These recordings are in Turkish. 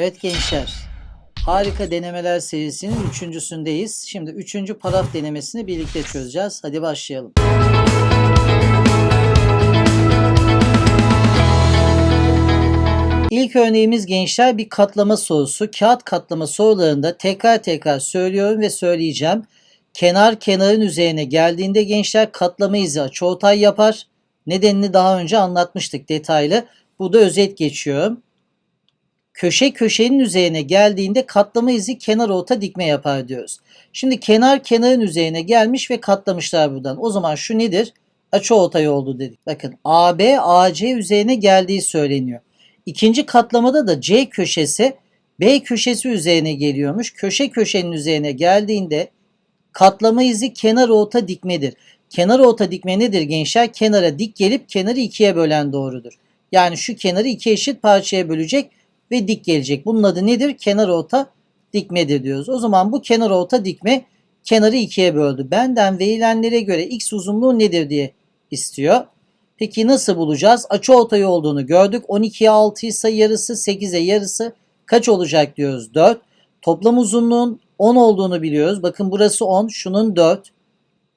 Evet gençler. Harika denemeler serisinin üçüncüsündeyiz. Şimdi üçüncü paraf denemesini birlikte çözeceğiz. Hadi başlayalım. İlk örneğimiz gençler bir katlama sorusu. Kağıt katlama sorularında tekrar tekrar söylüyorum ve söyleyeceğim. Kenar kenarın üzerine geldiğinde gençler katlama izi açıortay yapar. Nedenini daha önce anlatmıştık detaylı. Burada özet geçiyorum. Köşe köşenin üzerine geldiğinde katlama izi kenar orta dikme yapar diyoruz. Şimdi kenar kenarın üzerine gelmiş ve katlamışlar buradan. O zaman şu nedir? Açıortay oldu dedik. Bakın AB AC üzerine geldiği söyleniyor. İkinci katlamada da C köşesi B köşesi üzerine geliyormuş. Köşe köşenin üzerine geldiğinde katlama izi kenar orta dikmedir. Kenar orta dikme nedir gençler? Kenara dik gelip kenarı ikiye bölen doğrudur. Yani şu kenarı iki eşit parçaya bölecek ve dik gelecek. Bunun adı nedir? Kenar orta dikmedir diyoruz. O zaman bu kenar orta dikme kenarı ikiye böldü. Benden verilenlere göre x uzunluğu nedir diye istiyor. Peki nasıl bulacağız? Açı ortayı olduğunu gördük. 12'ye 6 ise yarısı 8'e yarısı kaç olacak diyoruz? 4. Toplam uzunluğun 10 olduğunu biliyoruz. Bakın burası 10, şunun 4.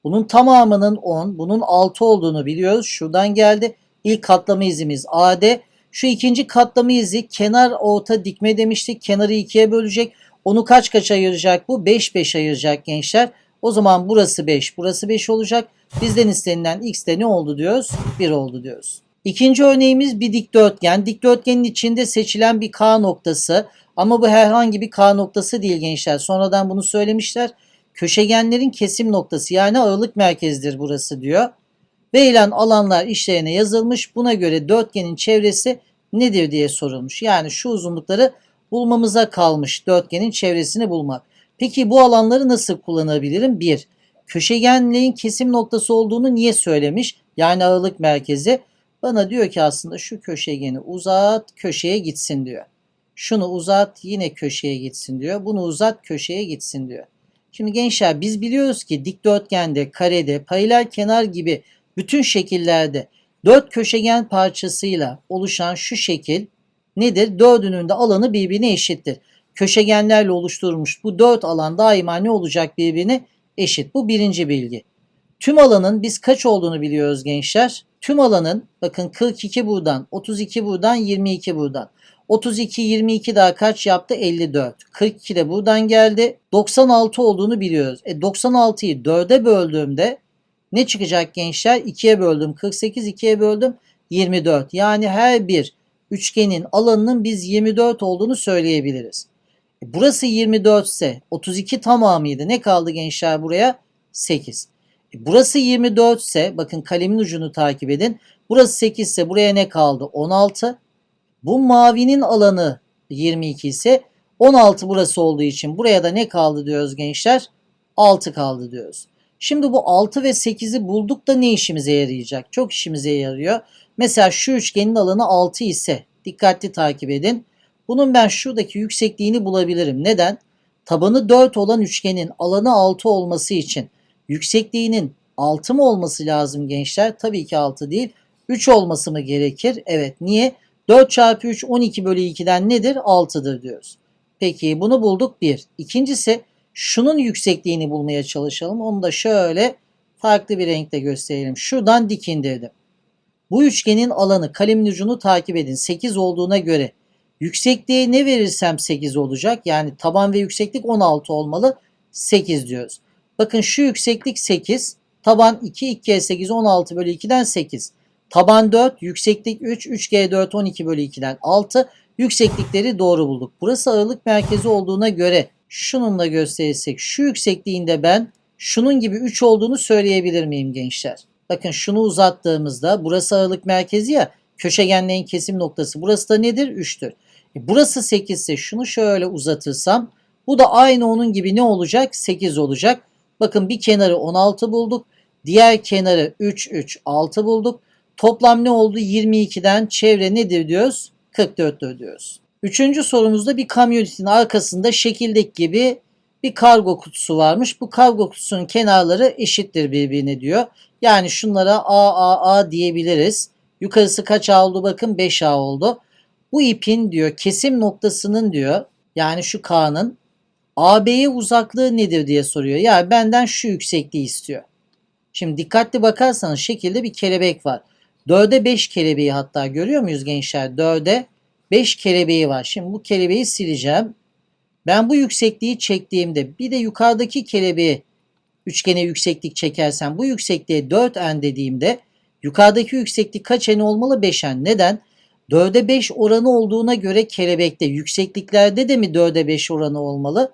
Bunun tamamının 10, bunun 6 olduğunu biliyoruz. Şuradan geldi. İlk katlama izimiz AD. Şu ikinci katlama izi kenar orta dikme demiştik. Kenarı ikiye bölecek. Onu kaç kaç ayıracak bu? 5 5 ayıracak gençler. O zaman burası 5, burası 5 olacak. Bizden istenilen x de ne oldu diyoruz? 1 oldu diyoruz. İkinci örneğimiz bir dikdörtgen. Dikdörtgenin içinde seçilen bir K noktası. Ama bu herhangi bir K noktası değil gençler. Sonradan bunu söylemişler. Köşegenlerin kesim noktası yani ağırlık merkezidir burası diyor. Verilen alanlar işlerine yazılmış. Buna göre dörtgenin çevresi nedir diye sorulmuş. Yani şu uzunlukları bulmamıza kalmış dörtgenin çevresini bulmak. Peki bu alanları nasıl kullanabilirim? 1. Köşegenliğin kesim noktası olduğunu niye söylemiş? Yani ağırlık merkezi. Bana diyor ki aslında şu köşegeni uzat köşeye gitsin diyor. Şunu uzat yine köşeye gitsin diyor. Bunu uzat köşeye gitsin diyor. Şimdi gençler biz biliyoruz ki dikdörtgende, karede, paralel kenar gibi bütün şekillerde dört köşegen parçasıyla oluşan şu şekil nedir? Dördünün de alanı birbirine eşittir. Köşegenlerle oluşturulmuş bu dört alan daima ne olacak birbirine eşit. Bu birinci bilgi. Tüm alanın biz kaç olduğunu biliyoruz gençler. Tüm alanın bakın 42 buradan, 32 buradan, 22 buradan. 32, 22 daha kaç yaptı? 54. 42 de buradan geldi. 96 olduğunu biliyoruz. E 96'yı 4'e böldüğümde ne çıkacak gençler? 2'ye böldüm 48, 2'ye böldüm 24. Yani her bir üçgenin alanının biz 24 olduğunu söyleyebiliriz. E burası 24 ise 32 tamamıydı. Ne kaldı gençler buraya? 8. E burası 24 ise bakın kalemin ucunu takip edin. Burası 8 ise buraya ne kaldı? 16. Bu mavinin alanı 22 ise 16 burası olduğu için buraya da ne kaldı diyoruz gençler? 6 kaldı diyoruz. Şimdi bu 6 ve 8'i bulduk da ne işimize yarayacak? Çok işimize yarıyor. Mesela şu üçgenin alanı 6 ise dikkatli takip edin. Bunun ben şuradaki yüksekliğini bulabilirim. Neden? Tabanı 4 olan üçgenin alanı 6 olması için yüksekliğinin 6 mı olması lazım gençler? Tabii ki 6 değil. 3 olması mı gerekir? Evet. Niye? 4 çarpı 3 12 bölü 2'den nedir? 6'dır diyoruz. Peki bunu bulduk 1. İkincisi şunun yüksekliğini bulmaya çalışalım. Onu da şöyle farklı bir renkle gösterelim. Şuradan dik indirdim. Bu üçgenin alanı kalemin ucunu takip edin. 8 olduğuna göre yüksekliğe ne verirsem 8 olacak. Yani taban ve yükseklik 16 olmalı. 8 diyoruz. Bakın şu yükseklik 8. Taban 2, 2 kere 8 16 bölü 2'den 8. Taban 4, yükseklik 3, 3G4 12 bölü 2'den 6. Yükseklikleri doğru bulduk. Burası ağırlık merkezi olduğuna göre şununla gösterirsek şu yüksekliğinde ben şunun gibi 3 olduğunu söyleyebilir miyim gençler? Bakın şunu uzattığımızda burası ağırlık merkezi ya köşegenlerin kesim noktası. Burası da nedir? 3'tür. E burası 8 ise şunu şöyle uzatırsam bu da aynı onun gibi ne olacak? 8 olacak. Bakın bir kenarı 16 bulduk. Diğer kenarı 3, 3, 6 bulduk. Toplam ne oldu? 22'den çevre nedir diyoruz? 44'tür diyoruz. Üçüncü sorumuzda bir kamyonetin arkasında şekildeki gibi bir kargo kutusu varmış. Bu kargo kutusunun kenarları eşittir birbirine diyor. Yani şunlara A, A, A diyebiliriz. Yukarısı kaç A oldu bakın 5A oldu. Bu ipin diyor kesim noktasının diyor yani şu K'nın AB'ye uzaklığı nedir diye soruyor. Yani benden şu yüksekliği istiyor. Şimdi dikkatli bakarsanız şekilde bir kelebek var. 4'e 5 kelebeği hatta görüyor muyuz gençler? 4'e 5 kelebeği var. Şimdi bu kelebeği sileceğim. Ben bu yüksekliği çektiğimde bir de yukarıdaki kelebeği üçgene yükseklik çekersem bu yüksekliğe 4n dediğimde yukarıdaki yükseklik kaç n olmalı? 5n. Neden? 4'e 5 oranı olduğuna göre kelebekte yüksekliklerde de mi 4'e 5 oranı olmalı?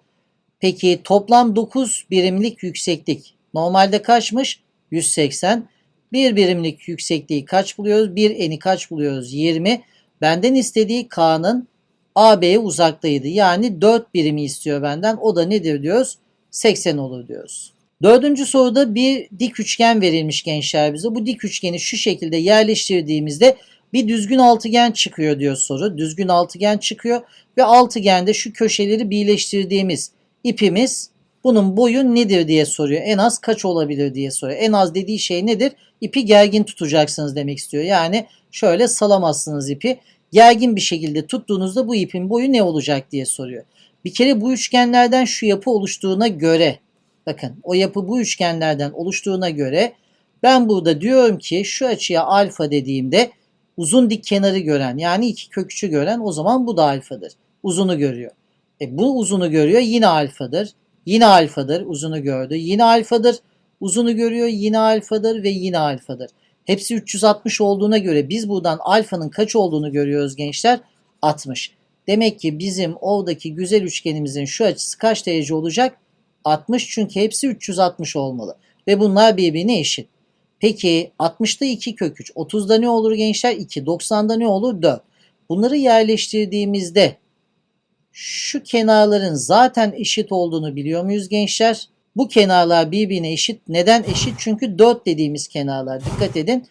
Peki toplam 9 birimlik yükseklik normalde kaçmış? 180. 1 birimlik yüksekliği kaç buluyoruz? 1 eni kaç buluyoruz? 20. Benden istediği K'nın AB'ye uzaklığıydı. Yani 4 birimi istiyor benden. O da nedir diyoruz? 80 olur diyoruz. Dördüncü soruda bir dik üçgen verilmiş gençler bize. Bu dik üçgeni şu şekilde yerleştirdiğimizde bir düzgün altıgen çıkıyor diyor soru. Düzgün altıgen çıkıyor ve altıgende şu köşeleri birleştirdiğimiz ipimiz bunun boyu nedir diye soruyor. En az kaç olabilir diye soruyor. En az dediği şey nedir? İpi gergin tutacaksınız demek istiyor. Yani şöyle salamazsınız ipi. Gergin bir şekilde tuttuğunuzda bu ipin boyu ne olacak diye soruyor. Bir kere bu üçgenlerden şu yapı oluştuğuna göre bakın o yapı bu üçgenlerden oluştuğuna göre ben burada diyorum ki şu açıya alfa dediğimde uzun dik kenarı gören yani iki kökçü gören o zaman bu da alfadır. Uzunu görüyor. E bu uzunu görüyor yine alfadır. Yine alfadır uzunu gördü. Yine alfadır uzunu görüyor yine alfadır ve yine alfadır. Hepsi 360 olduğuna göre biz buradan alfanın kaç olduğunu görüyoruz gençler? 60. Demek ki bizim oradaki güzel üçgenimizin şu açısı kaç derece olacak? 60 çünkü hepsi 360 olmalı. Ve bunlar birbirine eşit. Peki 60'da 2 kök 3. 30'da ne olur gençler? 2. 90'da ne olur? 4. Bunları yerleştirdiğimizde şu kenarların zaten eşit olduğunu biliyor muyuz gençler? Bu kenarlar birbirine eşit. Neden eşit? Çünkü 4 dediğimiz kenarlar. Dikkat edin.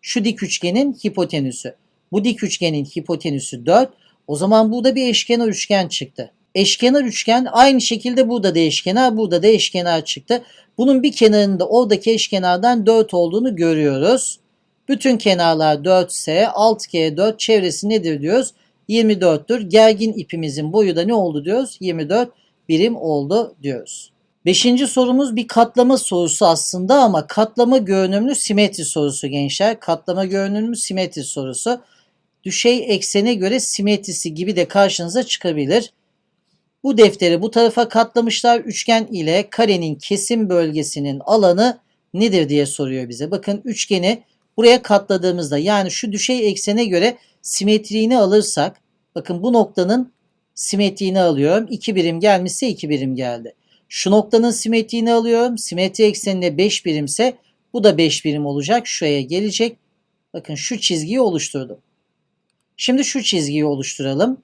Şu dik üçgenin hipotenüsü. Bu dik üçgenin hipotenüsü 4. O zaman burada bir eşkenar üçgen çıktı. Eşkenar üçgen aynı şekilde burada da eşkenar, burada da eşkenar çıktı. Bunun bir kenarında oradaki eşkenardan 4 olduğunu görüyoruz. Bütün kenarlar 4 ise 6 kere 4 çevresi nedir diyoruz? 24'tür. Gergin ipimizin boyu da ne oldu diyoruz? 24 birim oldu diyoruz. Beşinci sorumuz bir katlama sorusu aslında ama katlama görünümlü simetri sorusu gençler. Katlama görünümlü simetri sorusu. Düşey eksene göre simetrisi gibi de karşınıza çıkabilir. Bu defteri bu tarafa katlamışlar. Üçgen ile karenin kesim bölgesinin alanı nedir diye soruyor bize. Bakın üçgeni buraya katladığımızda yani şu düşey eksene göre simetriğini alırsak bakın bu noktanın simetriğini alıyorum. 2 birim gelmişse 2 birim geldi. Şu noktanın simetriğini alıyorum. Simetri eksenine 5 birimse bu da 5 birim olacak. Şuraya gelecek. Bakın şu çizgiyi oluşturdum. Şimdi şu çizgiyi oluşturalım.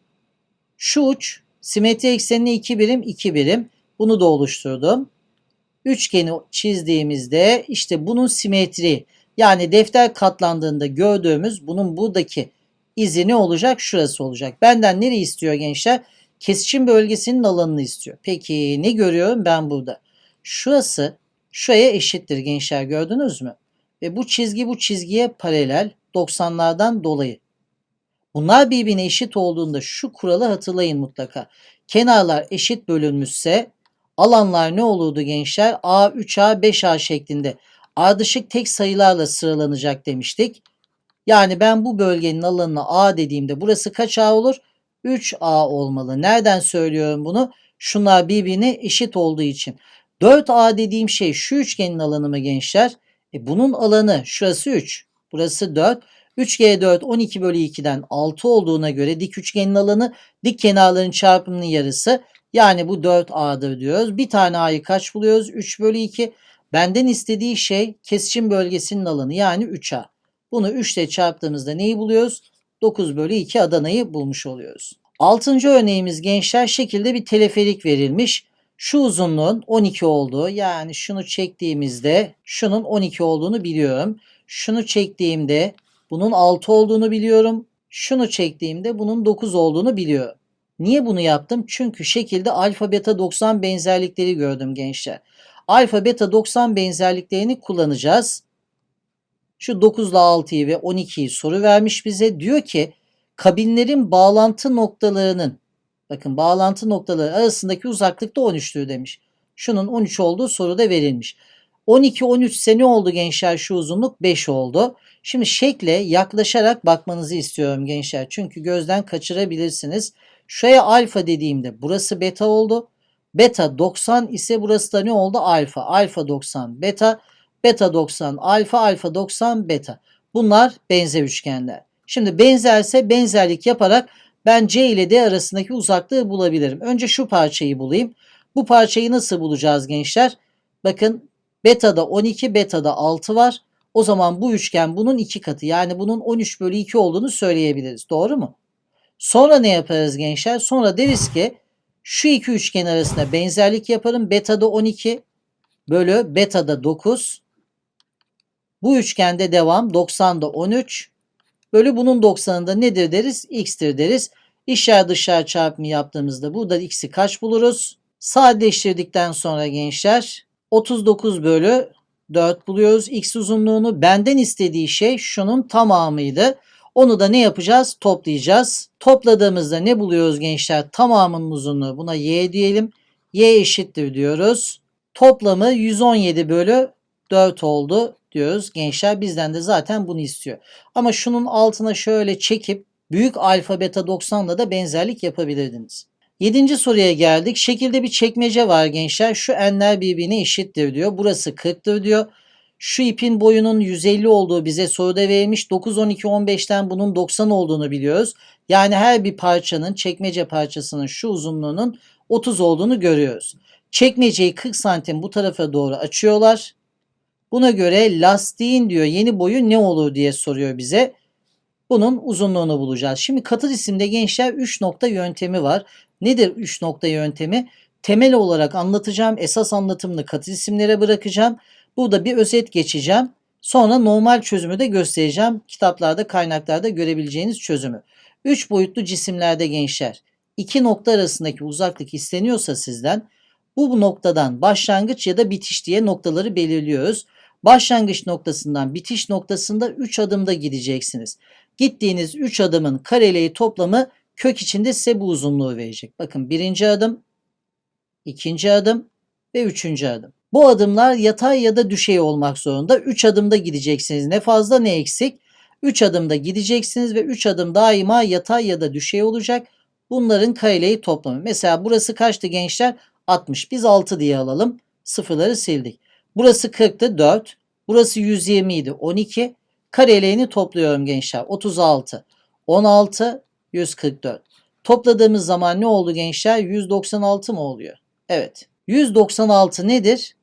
Şu uç simetri eksenine 2 birim 2 birim. Bunu da oluşturdum. Üçgeni çizdiğimizde işte bunun simetri yani defter katlandığında gördüğümüz bunun buradaki izi ne olacak? Şurası olacak. Benden nereyi istiyor gençler? Kesişim bölgesinin alanını istiyor. Peki ne görüyorum ben burada? Şurası şuraya eşittir gençler gördünüz mü? Ve bu çizgi bu çizgiye paralel 90'lardan dolayı. Bunlar birbirine eşit olduğunda şu kuralı hatırlayın mutlaka. Kenarlar eşit bölünmüşse alanlar ne olurdu gençler? A, 3A, 5A şeklinde ardışık tek sayılarla sıralanacak demiştik. Yani ben bu bölgenin alanına A dediğimde burası kaç A olur? 3A olmalı. Nereden söylüyorum bunu? Şunlar birbirine eşit olduğu için. 4A dediğim şey şu üçgenin alanı mı gençler? E bunun alanı şurası 3. Burası 4. 3G4 12 bölü 2'den 6 olduğuna göre dik üçgenin alanı dik kenarların çarpımının yarısı. Yani bu 4A'dır diyoruz. Bir tane A'yı kaç buluyoruz? 3 bölü 2. Benden istediği şey kesişim bölgesinin alanı yani 3A. Bunu 3 ile çarptığımızda neyi buluyoruz? 9 bölü 2 Adana'yı bulmuş oluyoruz. Altıncı örneğimiz gençler şekilde bir teleferik verilmiş. Şu uzunluğun 12 olduğu yani şunu çektiğimizde şunun 12 olduğunu biliyorum. Şunu çektiğimde bunun 6 olduğunu biliyorum. Şunu çektiğimde bunun 9 olduğunu biliyorum. Niye bunu yaptım? Çünkü şekilde alfa beta 90 benzerlikleri gördüm gençler. Alfa beta 90 benzerliklerini kullanacağız. Şu 9 ile 6'yı ve 12'yi soru vermiş bize. Diyor ki kabinlerin bağlantı noktalarının bakın bağlantı noktaları arasındaki uzaklık da 13'tür demiş. Şunun 13 olduğu soruda verilmiş. 12 13 ise ne oldu gençler şu uzunluk 5 oldu. Şimdi şekle yaklaşarak bakmanızı istiyorum gençler. Çünkü gözden kaçırabilirsiniz. Şuraya alfa dediğimde burası beta oldu. Beta 90 ise burası da ne oldu? Alfa. Alfa 90 beta. Beta 90 alfa. Alfa 90 beta. Bunlar benzer üçgenler. Şimdi benzerse benzerlik yaparak ben C ile D arasındaki uzaklığı bulabilirim. Önce şu parçayı bulayım. Bu parçayı nasıl bulacağız gençler? Bakın beta'da 12, beta'da 6 var. O zaman bu üçgen bunun iki katı. Yani bunun 13 bölü 2 olduğunu söyleyebiliriz. Doğru mu? Sonra ne yaparız gençler? Sonra deriz ki şu iki üçgen arasında benzerlik yaparım. Beta'da 12 bölü beta'da 9. Bu üçgende devam 90'da 13 bölü bunun 90'ında nedir deriz? X'tir deriz. İşler dışarı çarpımı yaptığımızda burada x'i kaç buluruz? Sadeleştirdikten sonra gençler 39 bölü 4 buluyoruz. X uzunluğunu benden istediği şey şunun tamamıydı. Onu da ne yapacağız? Toplayacağız. Topladığımızda ne buluyoruz gençler? Tamamının uzunluğu. Buna y diyelim. y eşittir diyoruz. Toplamı 117 bölü 4 oldu diyoruz. Gençler bizden de zaten bunu istiyor. Ama şunun altına şöyle çekip büyük alfa beta 90'la da benzerlik yapabilirdiniz. Yedinci soruya geldik. Şekilde bir çekmece var gençler. Şu enler birbirine eşittir diyor. Burası 40'tır diyor. Şu ipin boyunun 150 olduğu bize soruda verilmiş. 9, 12, 15'ten bunun 90 olduğunu biliyoruz. Yani her bir parçanın, çekmece parçasının şu uzunluğunun 30 olduğunu görüyoruz. Çekmeceyi 40 santim bu tarafa doğru açıyorlar. Buna göre lastiğin diyor yeni boyu ne olur diye soruyor bize. Bunun uzunluğunu bulacağız. Şimdi katı cisimde gençler 3 nokta yöntemi var. Nedir 3 nokta yöntemi? Temel olarak anlatacağım. Esas anlatımını katı cisimlere bırakacağım. Burada bir özet geçeceğim. Sonra normal çözümü de göstereceğim. Kitaplarda, kaynaklarda görebileceğiniz çözümü. 3 boyutlu cisimlerde gençler iki nokta arasındaki uzaklık isteniyorsa sizden bu noktadan başlangıç ya da bitiş diye noktaları belirliyoruz. Başlangıç noktasından bitiş noktasında 3 adımda gideceksiniz. Gittiğiniz 3 adımın kareleği toplamı kök içinde size bu uzunluğu verecek. Bakın birinci adım, ikinci adım ve üçüncü adım. Bu adımlar yatay ya da düşey olmak zorunda. 3 adımda gideceksiniz. Ne fazla ne eksik. 3 adımda gideceksiniz ve 3 adım daima yatay ya da düşey olacak. Bunların kareleği toplamı. Mesela burası kaçtı gençler? 60. Biz 6 diye alalım. Sıfırları sildik. Burası 40'tı 4. Burası 120 idi 12. Kareleğini topluyorum gençler. 36. 16. 144. Topladığımız zaman ne oldu gençler? 196 mı oluyor? Evet. 196 nedir?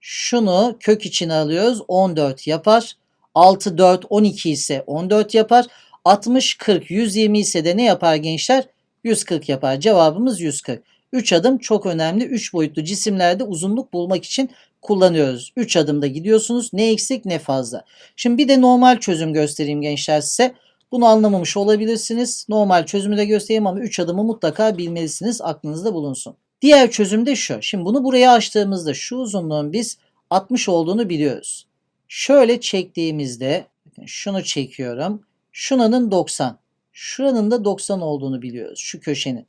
Şunu kök içine alıyoruz. 14 yapar. 6, 4, 12 ise 14 yapar. 60, 40, 120 ise de ne yapar gençler? 140 yapar. Cevabımız 140. 3 adım çok önemli. 3 boyutlu cisimlerde uzunluk bulmak için kullanıyoruz. 3 adımda gidiyorsunuz. Ne eksik ne fazla. Şimdi bir de normal çözüm göstereyim gençler size. Bunu anlamamış olabilirsiniz. Normal çözümü de göstereyim ama 3 adımı mutlaka bilmelisiniz. Aklınızda bulunsun. Diğer çözüm de şu. Şimdi bunu buraya açtığımızda şu uzunluğun biz 60 olduğunu biliyoruz. Şöyle çektiğimizde şunu çekiyorum. Şunanın 90. Şuranın da 90 olduğunu biliyoruz. Şu köşenin.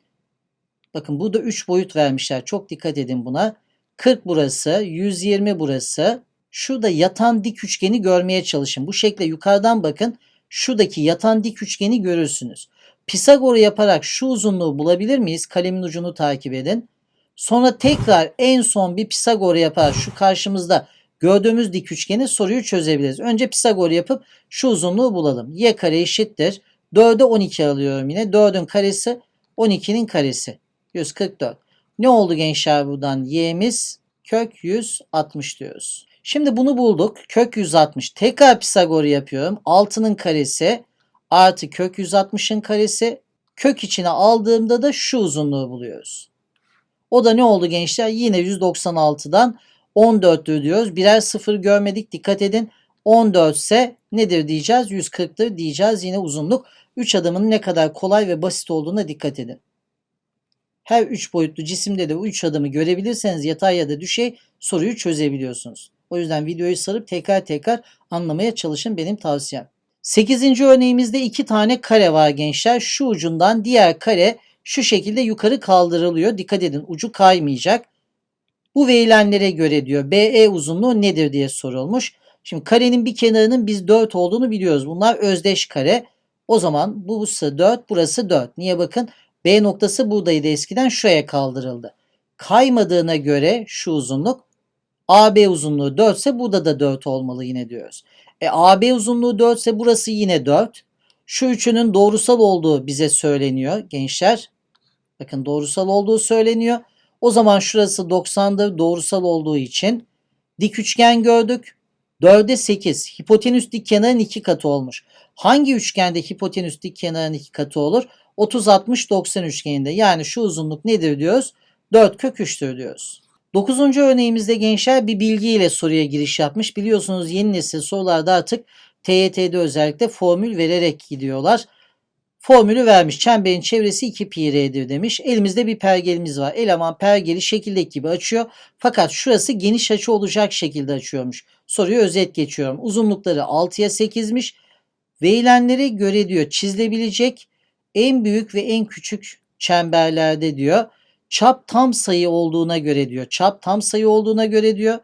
Bakın burada 3 boyut vermişler. Çok dikkat edin buna. 40 burası, 120 burası. Şurada yatan dik üçgeni görmeye çalışın. Bu şekle yukarıdan bakın. Şuradaki yatan dik üçgeni görürsünüz. Pisagor'u yaparak şu uzunluğu bulabilir miyiz? Kalemin ucunu takip edin. Sonra tekrar en son bir Pisagor yapar şu karşımızda gördüğümüz dik üçgeni soruyu çözebiliriz. Önce Pisagor yapıp şu uzunluğu bulalım. Y kare eşittir. 4'e 12 alıyorum yine. 4'ün karesi 12'nin karesi. 144. Ne oldu gençler buradan? Y'miz kök 160 diyoruz. Şimdi bunu bulduk. Kök 160. Tekrar Pisagor yapıyorum. 6'nın karesi artı kök 160'ın karesi. Kök içine aldığımda da şu uzunluğu buluyoruz. O da ne oldu gençler? Yine 196'dan 14'tür diyoruz. Birer sıfır görmedik. Dikkat edin. 14 ise nedir diyeceğiz? 140'tır diyeceğiz. Yine uzunluk. 3 adımın ne kadar kolay ve basit olduğuna dikkat edin. Her 3 boyutlu cisimde de bu 3 adımı görebilirseniz yatay ya da düşey soruyu çözebiliyorsunuz. O yüzden videoyu sarıp tekrar tekrar anlamaya çalışın benim tavsiyem. 8. örneğimizde iki tane kare var gençler. Şu ucundan diğer kare şu şekilde yukarı kaldırılıyor. Dikkat edin ucu kaymayacak. Bu verilenlere göre diyor BE uzunluğu nedir diye sorulmuş. Şimdi karenin bir kenarının biz 4 olduğunu biliyoruz. Bunlar özdeş kare. O zaman bu burası 4, burası 4. Niye bakın? B noktası buradaydı eskiden şuraya kaldırıldı. Kaymadığına göre şu uzunluk AB uzunluğu 4 ise burada da 4 olmalı yine diyoruz. E AB uzunluğu 4 ise burası yine 4. Şu üçünün doğrusal olduğu bize söyleniyor gençler. Bakın doğrusal olduğu söyleniyor. O zaman şurası 90'dır doğrusal olduğu için. Dik üçgen gördük. 4'e 8. Hipotenüs dik kenarın 2 katı olmuş. Hangi üçgende hipotenüs dik kenarın 2 katı olur? 30 60 90 üçgeninde. Yani şu uzunluk nedir diyoruz? 4 kök 3'tür diyoruz. 9. örneğimizde gençler bir bilgiyle soruya giriş yapmış. Biliyorsunuz yeni nesil sorularda artık TYT'de özellikle formül vererek gidiyorlar. Formülü vermiş. Çemberin çevresi 2 pi r'dir demiş. Elimizde bir pergelimiz var. Eleman pergeli şekildeki gibi açıyor. Fakat şurası geniş açı olacak şekilde açıyormuş. Soruyu özet geçiyorum. Uzunlukları 6'ya 8'miş. Verilenlere göre diyor çizilebilecek en büyük ve en küçük çemberlerde diyor. Çap tam sayı olduğuna göre diyor. Çap tam sayı olduğuna göre diyor.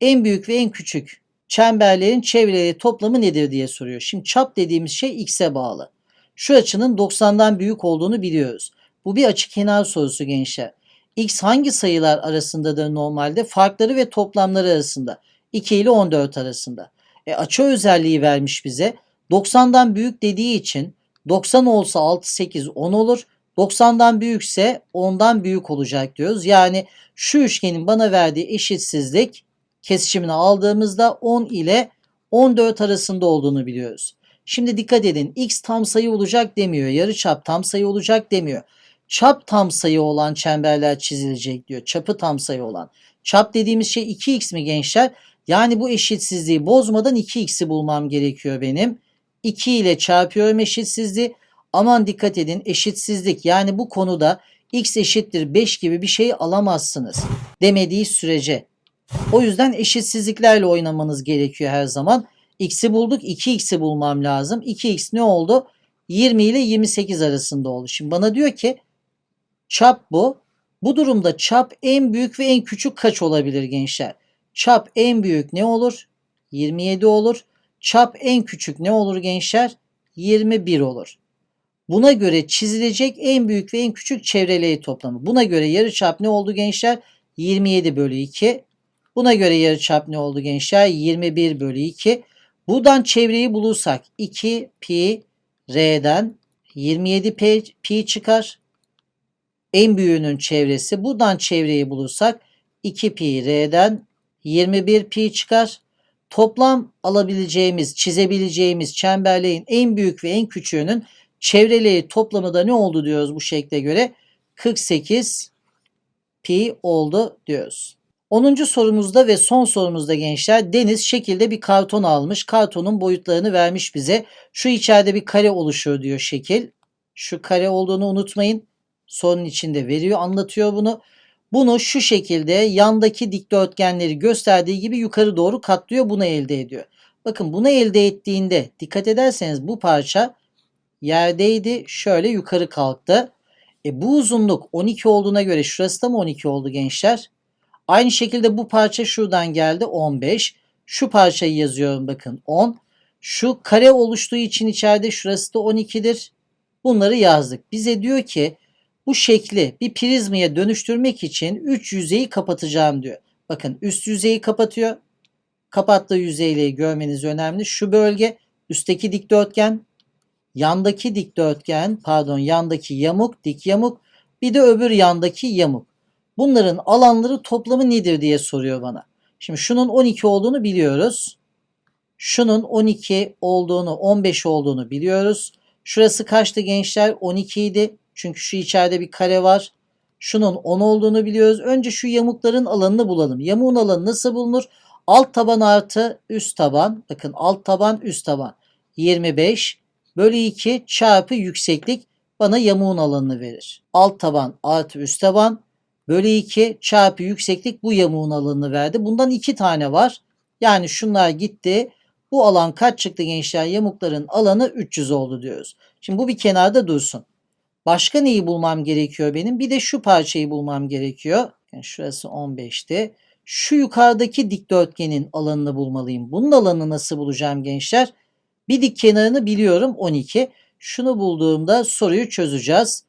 En büyük ve en küçük çemberlerin çevreleri toplamı nedir diye soruyor. Şimdi çap dediğimiz şey x'e bağlı. Şu açının 90'dan büyük olduğunu biliyoruz. Bu bir açı kenar sorusu gençler. X hangi sayılar arasındadır normalde? Farkları ve toplamları arasında. 2 ile 14 arasında. E, açı özelliği vermiş bize. 90'dan büyük dediği için 90 olsa 6, 8, 10 olur. 90'dan büyükse 10'dan büyük olacak diyoruz. Yani şu üçgenin bana verdiği eşitsizlik kesişimini aldığımızda 10 ile 14 arasında olduğunu biliyoruz. Şimdi dikkat edin x tam sayı olacak demiyor. Yarı çap tam sayı olacak demiyor. Çap tam sayı olan çemberler çizilecek diyor. Çapı tam sayı olan. Çap dediğimiz şey 2x mi gençler? Yani bu eşitsizliği bozmadan 2x'i bulmam gerekiyor benim. 2 ile çarpıyorum eşitsizliği. Aman dikkat edin eşitsizlik yani bu konuda x eşittir 5 gibi bir şey alamazsınız demediği sürece. O yüzden eşitsizliklerle oynamanız gerekiyor her zaman. X'i bulduk 2x'i bulmam lazım. 2x ne oldu? 20 ile 28 arasında oldu. Şimdi bana diyor ki çap bu. Bu durumda çap en büyük ve en küçük kaç olabilir gençler? Çap en büyük ne olur? 27 olur. Çap en küçük ne olur gençler? 21 olur. Buna göre çizilecek en büyük ve en küçük çevreleri toplamı. Buna göre yarıçap ne oldu gençler? 27 bölü 2. Buna göre yarıçap ne oldu gençler? 21 bölü 2. Buradan çevreyi bulursak 2 pi r'den 27 pi, pi çıkar. En büyüğünün çevresi. Buradan çevreyi bulursak 2 pi r'den 21 pi çıkar. Toplam alabileceğimiz, çizebileceğimiz çemberlerin en büyük ve en küçüğünün çevreleri toplamı da ne oldu diyoruz bu şekle göre? 48 pi oldu diyoruz. 10. sorumuzda ve son sorumuzda gençler Deniz şekilde bir karton almış. Kartonun boyutlarını vermiş bize. Şu içeride bir kare oluşuyor diyor şekil. Şu kare olduğunu unutmayın. Sorunun içinde veriyor, anlatıyor bunu. Bunu şu şekilde yandaki dikdörtgenleri gösterdiği gibi yukarı doğru katlıyor. Bunu elde ediyor. Bakın bunu elde ettiğinde dikkat ederseniz bu parça yerdeydi. Şöyle yukarı kalktı. E bu uzunluk 12 olduğuna göre şurası da mı 12 oldu gençler? Aynı şekilde bu parça şuradan geldi 15. Şu parçayı yazıyorum bakın 10. Şu kare oluştuğu için içeride şurası da 12'dir. Bunları yazdık. Bize diyor ki bu şekli bir prizmaya dönüştürmek için 3 yüzeyi kapatacağım diyor. Bakın üst yüzeyi kapatıyor. Kapattığı yüzeyleri görmeniz önemli. Şu bölge üstteki dikdörtgen, yandaki dikdörtgen, pardon yandaki yamuk, dik yamuk, bir de öbür yandaki yamuk. Bunların alanları toplamı nedir diye soruyor bana. Şimdi şunun 12 olduğunu biliyoruz. Şunun 12 olduğunu, 15 olduğunu biliyoruz. Şurası kaçtı gençler? 12 idi. Çünkü şu içeride bir kare var. Şunun 10 olduğunu biliyoruz. Önce şu yamukların alanını bulalım. Yamuğun alanı nasıl bulunur? Alt taban artı üst taban. Bakın alt taban üst taban. 25 bölü 2 çarpı yükseklik bana yamuğun alanını verir. Alt taban artı üst taban bölü 2 çarpı yükseklik bu yamuğun alanını verdi. Bundan iki tane var. Yani şunlar gitti. Bu alan kaç çıktı gençler? Yamukların alanı 300 oldu diyoruz. Şimdi bu bir kenarda dursun. Başka neyi bulmam gerekiyor benim? Bir de şu parçayı bulmam gerekiyor. Yani şurası 15'ti. Şu yukarıdaki dikdörtgenin alanını bulmalıyım. Bunun alanını nasıl bulacağım gençler? Bir dik kenarını biliyorum 12. Şunu bulduğumda soruyu çözeceğiz.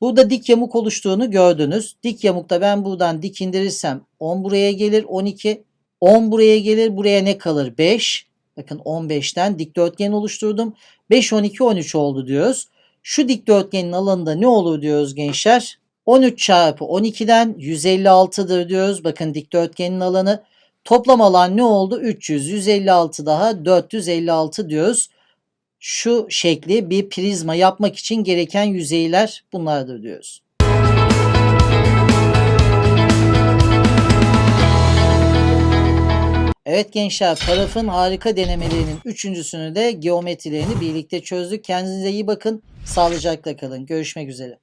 Burada dik yamuk oluştuğunu gördünüz. Dik yamukta ben buradan dik indirirsem 10 buraya gelir 12. 10 buraya gelir buraya ne kalır? 5. Bakın 15'ten dikdörtgen oluşturdum. 5, 12, 13 oldu diyoruz. Şu dikdörtgenin alanında ne olur diyoruz gençler? 13 çarpı 12'den 156'dır diyoruz. Bakın dikdörtgenin alanı. Toplam alan ne oldu? 300, 156 daha 456 diyoruz. Şu şekli bir prizma yapmak için gereken yüzeyler bunlardır diyoruz. Evet gençler parafın harika denemelerinin üçüncüsünü de geometrilerini birlikte çözdük. Kendinize iyi bakın. Sağlıcakla kalın. Görüşmek üzere.